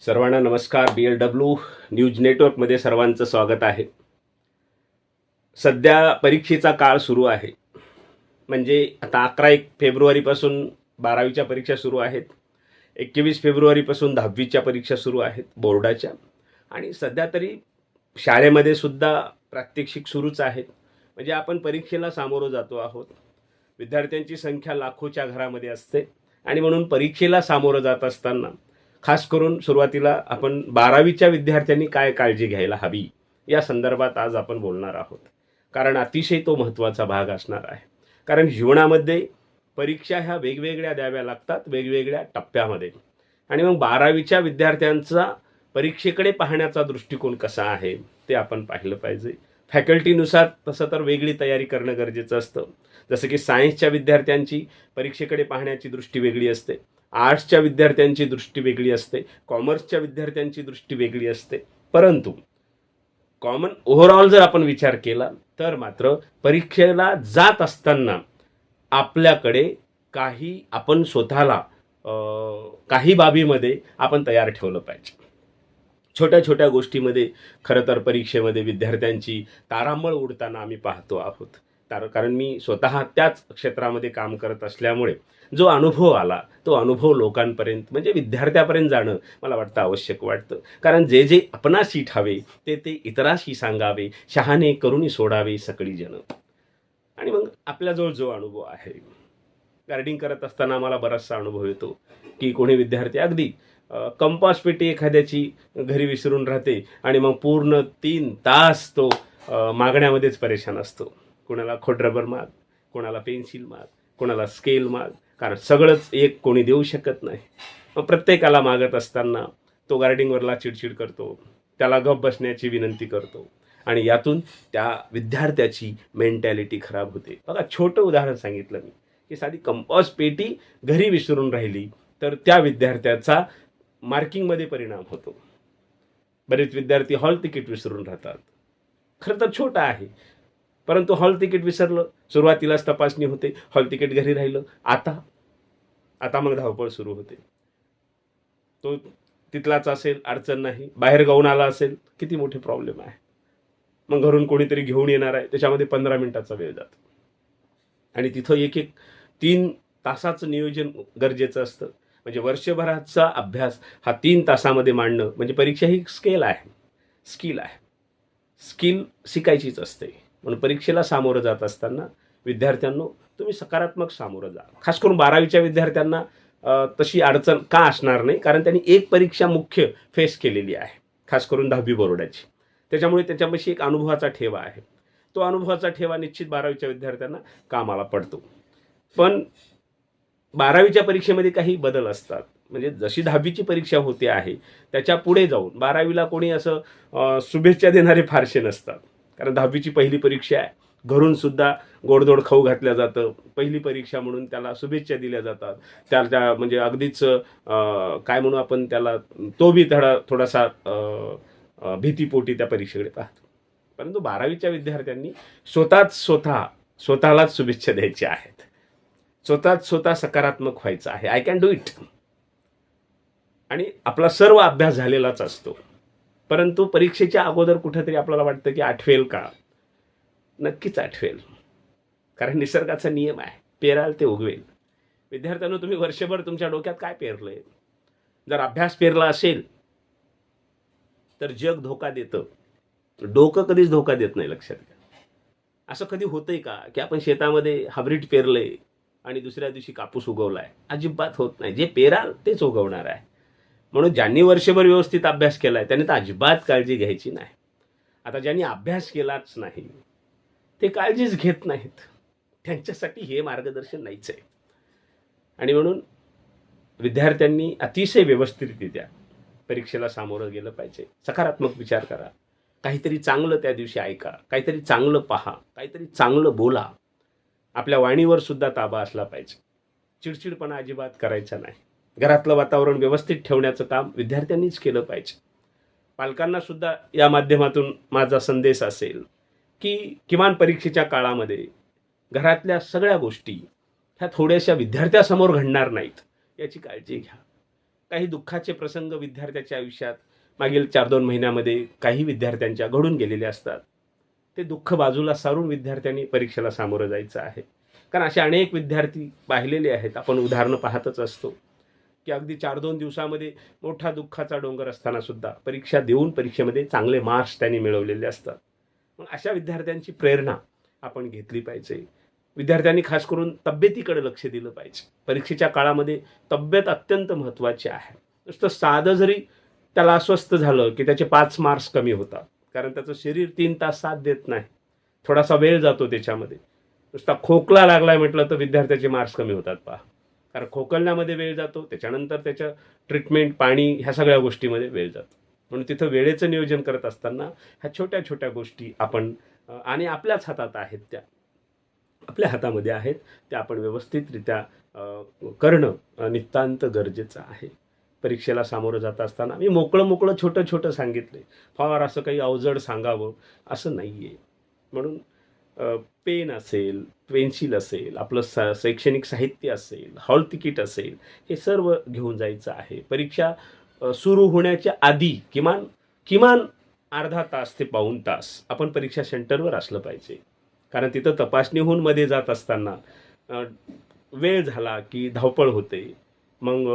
सर्वांना नमस्कार. बी L W news नेटवर्कमध्ये सर्वांचं स्वागत आहे. सध्या परीक्षेचा काळ सुरू आहे. म्हणजे आता अकरा एक फेब्रुवारीपासून बारावीच्या परीक्षा सुरू आहेत. एकवीस फेब्रुवारीपासून दहावीच्या परीक्षा सुरू आहेत बोर्डाच्या. आणि सध्या तरी शाळेमध्ये सुद्धा प्रात्यक्षिक सुरूच आहेत. म्हणजे आपण परीक्षेला सामोरं जातो आहोत. विद्यार्थ्यांची संख्या लाखोच्या घरामध्ये असते. आणि म्हणून परीक्षेला सामोरं जात असताना खास करून सुरुवातीला आपण बारावीच्या विद्यार्थ्यांनी काय काळजी घ्यायला हवी या संदर्भात आज आपण बोलणार आहोत. कारण अतिशय तो महत्त्वाचा भाग असणार आहे. कारण जीवनामध्ये परीक्षा ह्या वेगवेगळ्या द्याव्या लागतात वेगवेगळ्या टप्प्यामध्ये. आणि मग बारावीच्या विद्यार्थ्यांचा परीक्षेकडे पाहण्याचा दृष्टिकोन कसा आहे ते आपण पाहिलं पाहिजे. फॅकल्टीनुसार तसं तर वेगळी तयारी करणं गरजेचं असतं. जसं की सायन्सच्या विद्यार्थ्यांची परीक्षेकडे पाहण्याची दृष्टी वेगळी असते. आर्ट्सच्या विद्यार्थ्यांची दृष्टी वेगळी असते कॉमर्सच्या विद्यार्थ्यांची दृष्टी वेगळी असते. परंतु कॉमन ओव्हरऑल जर आपण विचार केला तर मात्र परीक्षेला जात असताना आपल्याकडे काही आपण स्वतःला काही बाबीमध्ये आपण तयार ठेवलं पाहिजे. छोट्या छोट्या गोष्टीमध्ये खरं तर परीक्षेमध्ये विद्यार्थ्यांची तारांबळ उडताना आम्ही पाहतो आहोत. तर कारण मी स्वतः त्याच क्षेत्रामध्ये काम करत असल्यामुळे जो अनुभव आला तो अनुभव लोकांपर्यंत म्हणजे विद्यार्थ्यापर्यंत जाणं मला वाटतं आवश्यक वाटतं. कारण जे जे आपणाशी ठावे ते ते इतराशी सांगावे शहाणे करुणी सोडावे सकळी जण. आणि मग आपल्याजवळ जो अनुभव आहे गार्डिंग करत असताना मला बराचसा अनुभव येतो की कोणी विद्यार्थी अगदी कंपास पेटी एखाद्याची घरी विसरून राहते आणि मग पूर्ण तीन तास तो मागण्यामध्येच परेशान असतो. कोणाला खोडरबर माग कोणाला पेन्सिल माग कोणाला स्केल माग. कारण सगळंच एक कोणी देऊ शकत नाही. मग प्रत्येकाला मागत असताना तो गार्डिंगवरला चिडचिड करतो. त्याला गप बसण्याची विनंती करतो. आणि यातून त्या विद्यार्थ्याची मेंटॅलिटी खराब होते. बघा छोटं उदाहरण सांगितलं मी की साधी कंपॉस पेटी घरी विसरून राहिली तर त्या विद्यार्थ्याचा मार्किंगमध्ये परिणाम होतो. बरेच विद्यार्थी हॉल तिकीट विसरून राहतात. खरं तर छोटा आहे परंतु हॉल तिकीट विसरलं. सुरुवातीलाच तपासणी होते. हॉल तिकीट घरी राहिलं. आता आता मग धावपळ सुरू होते. तो तिथलाच असेल अडचण नाही. बाहेर गाऊन आला असेल किती मोठे प्रॉब्लेम आहे. मग घरून कोणीतरी घेऊन येणार आहे. त्याच्यामध्ये पंधरा मिनिटाचा वेळ जातो. आणि तिथं एक एक तीन तासाचं नियोजन गरजेचं असतं. म्हणजे वर्षभराचा अभ्यास हा तीन तासामध्ये मांडणं म्हणजे परीक्षा ही स्केल आहे. स्किल आहे. स्किल शिकायचीच असते. म्हणून परीक्षेला सामोरं जात असताना विद्यार्थ्यांनो तुम्ही सकारात्मक सामोरं जा. खास करून बारावीच्या विद्यार्थ्यांना तशी अडचण का असणार नाही कारण त्यांनी एक परीक्षा मुख्य फेस केलेली आहे खास करून दहावी बोर्डाची. त्याच्यामुळे त्याच्यापाशी एक अनुभवाचा ठेवा आहे. तो अनुभवाचा ठेवा निश्चित बारावीच्या विद्यार्थ्यांना कामाला पडतो. पण बारावीच्या परीक्षेमध्ये काही बदल असतात. म्हणजे जशी दहावीची परीक्षा होते आहे त्याच्या पुढे जाऊन बारावीला कोणी असं शुभेच्छा देणारे फारसे नसतात. कारण दहावीची पहिली परीक्षा आहे. घरून सुद्धा गोडधोड खाऊ घातल्या जातं. पहिली परीक्षा म्हणून त्याला शुभेच्छा दिल्या जातात. त्याच्या म्हणजे अगदीच काय म्हणू आपण त्याला तो बी थोडा थोडासा भीतीपोटी त्या परीक्षेकडे पाहतो. परंतु बारावीच्या विद्यार्थ्यांनी स्वतःच स्वतः स्वतःलाच शुभेच्छा द्यायच्या आहेत. स्वतःच स्वतः सकारात्मक व्हायचं आहे. आय कॅन डू इट आणि आपला सर्व अभ्यास झालेलाच असतो. परंतु परीक्षेच्या अगोदर कुठंतरी आपल्याला वाटतं की आठवेल का? नक्कीच आठवेल. कारण निसर्गाचा नियम आहे. पेराल ते उगवेल. विद्यार्थ्यांनो तुम्ही वर्षभर तुमच्या डोक्यात काय पेरलंय? जर अभ्यास पेरला असेल तर जग धोका देतं. डोकं कधीच धोका देत नाही लक्षात घ्या. असं कधी होतंय का की आपण शेतामध्ये हायब्रिड पेरलंय आणि दुसऱ्या दिवशी कापूस उगवलाय? अजिबात होत नाही. जे पेराल तेच उगवणार आहे. म्हणून ज्यांनी वर्षभर व्यवस्थित अभ्यास केला आहे त्यांनी तर अजिबात काळजी घ्यायची नाही. आता ज्यांनी अभ्यास केलाच नाही ते काळजीच घेत नाहीत. त्यांच्यासाठी हे मार्गदर्शन नाहीच आहे आणि म्हणून विद्यार्थ्यांनी अतिशय व्यवस्थितरित्या परीक्षेला सामोरं गेलं पाहिजे. सकारात्मक विचार करा. काहीतरी चांगलं त्या दिवशी ऐका. काहीतरी चांगलं पहा. काहीतरी चांगलं बोला. आपल्या वाणीवर सुद्धा ताबा असला पाहिजे. चिडचिडपणा अजिबात करायचा नाही. घरातलं वातावरण व्यवस्थित ठेवण्याचं काम विद्यार्थ्यांनीच केलं पाहिजे. पालकांना सुद्धा या माध्यमातून माझा संदेश असेल की किमान परीक्षेच्या काळामध्ये घरातल्या सगळ्या गोष्टी ह्या थोड्याशा विद्यार्थ्यासमोर घडणार नाहीत याची काळजी घ्या. काही दुःखाचे प्रसंग विद्यार्थ्याच्या आयुष्यात मागील चार दोन महिन्यामध्ये काही विद्यार्थ्यांच्या घडून गेलेले असतात. ते दुःख बाजूला सारून विद्यार्थ्यांनी परीक्षेला सामोरं जायचं आहे. कारण असे अनेक विद्यार्थी पाहिलेले आहेत आपण उदाहरणं पाहतच असतो. की अगदी चार दोन दिवसामध्ये मोठा दुःखाचा डोंगर असताना सुद्धा परीक्षा देऊन परीक्षेमध्ये चांगले मार्क्स त्यांनी मिळवलेले असतात. मग अशा विद्यार्थ्यांची प्रेरणा आपण घेतली पाहिजे. विद्यार्थ्यांनी खास करून तब्येतीकडे लक्ष दिलं पाहिजे. परीक्षेच्या काळामध्ये तब्येत अत्यंत महत्त्वाची आहे. नुसतं साधं जरी त्याला अस्वस्थ झालं की त्याचे पाच मार्क्स कमी होतात. कारण त्याचं शरीर तीन तास साथ देत नाही. थोडासा वेळ जातो त्याच्यामध्ये. नुसता खोकला लागलाय म्हटलं तर विद्यार्थ्याचे मार्क्स कमी होतात पहा. कारण खोकलण्यामध्ये वेळ जातो त्याच्यानंतर त्याच्या ट्रीटमेंट पाणी ह्या सगळ्या गोष्टीमध्ये वेळ जातो. म्हणून तिथं वेळेचं नियोजन करत असताना ह्या छोट्या छोट्या गोष्टी आपण आणि आपल्याच हातात आहेत त्या. आपल्या हातामध्ये आहेत त्या आपण व्यवस्थितरित्या करणं नितांत गरजेचं आहे. परीक्षेला सामोरं जात असताना मी मोकळं मोकळं छोटं छोटं सांगितलं. फार असं काही अवजड सांगावं असं नाही आहे म्हणून पेन असेल पेन्सिल असेल आपलं स शैक्षणिक साहित्य असेल हॉल तिकीट असेल हे सर्व घेऊन जायचं आहे. परीक्षा सुरू होण्याच्या आधी किमान किमान अर्धा तास ते पाऊण तास आपण परीक्षा सेंटरवर असलं पाहिजे. कारण तिथं तपासणी होऊन मध्ये जात असताना वेळ झाला की धावपळ होते. मग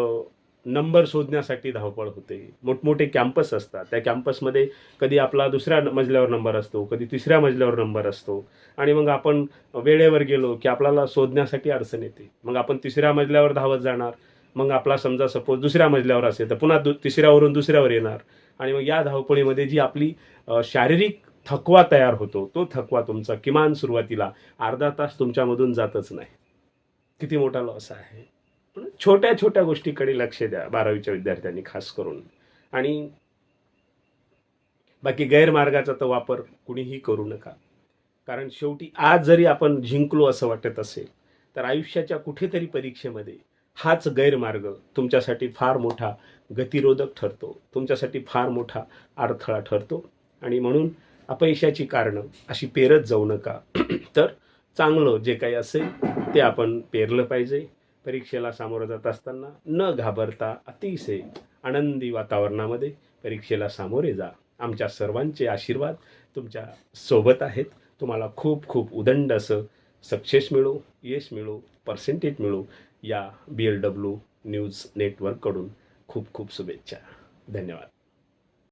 नंबर शोधण्यासाठी धावपळ होते. मोठमोठे कॅम्पस असतात. त्या कॅम्पसमध्ये कधी आपला दुसऱ्या मजल्यावर नंबर असतो कधी तिसऱ्या मजल्यावर नंबर असतो. आणि मग आपण वेळेवर गेलो की आपल्याला शोधण्यासाठी अडचण येते. मग आपण तिसऱ्या मजल्यावर धावत जाणार. मग आपला समजा सपोज दुसऱ्या मजल्यावर असेल तर पुन्हा दु तिसऱ्यावरून दुसऱ्यावर येणार. आणि मग या धावपळीमध्ये जी आपली शारीरिक थकवा तयार होतो तो थकवा तुमचा किमान सुरुवातीला अर्धा तास तुमच्यामधून जातच नाही. किती मोठा लॉस आहे. पण छोट्या छोट्या गोष्टीकडे लक्ष द्या बारावीच्या विद्यार्थ्यांनी खास करून. आणि बाकी गैरमार्गाचा तर वापर कुणीही करू नका. कारण शेवटी आज जरी आपण जिंकलो असं वाटत असेल तर आयुष्याच्या कुठेतरी परीक्षेमध्ये हाच गैरमार्ग तुमच्यासाठी फार मोठा गतिरोधक ठरतो. तुमच्यासाठी फार मोठा अडथळा ठरतो. आणि म्हणून अपयशाची कारणं अशी पेरत जाऊ नका. तर चांगलं जे काही असेल ते आपण पेरलं पाहिजे. परीक्षेला सामोरं जात असताना न घाबरता अतिशय आनंदी वातावरणामध्ये परीक्षेला सामोरे जा. आमच्या सर्वांचे आशीर्वाद तुमच्यासोबत आहेत. तुम्हाला खूप खूप उदंड असं सक्सेस मिळो यश मिळो पर्सेंटेज मिळो या बी एल डब्ल्यू न्यूज नेटवर्ककडून खूप खूप शुभेच्छा. धन्यवाद.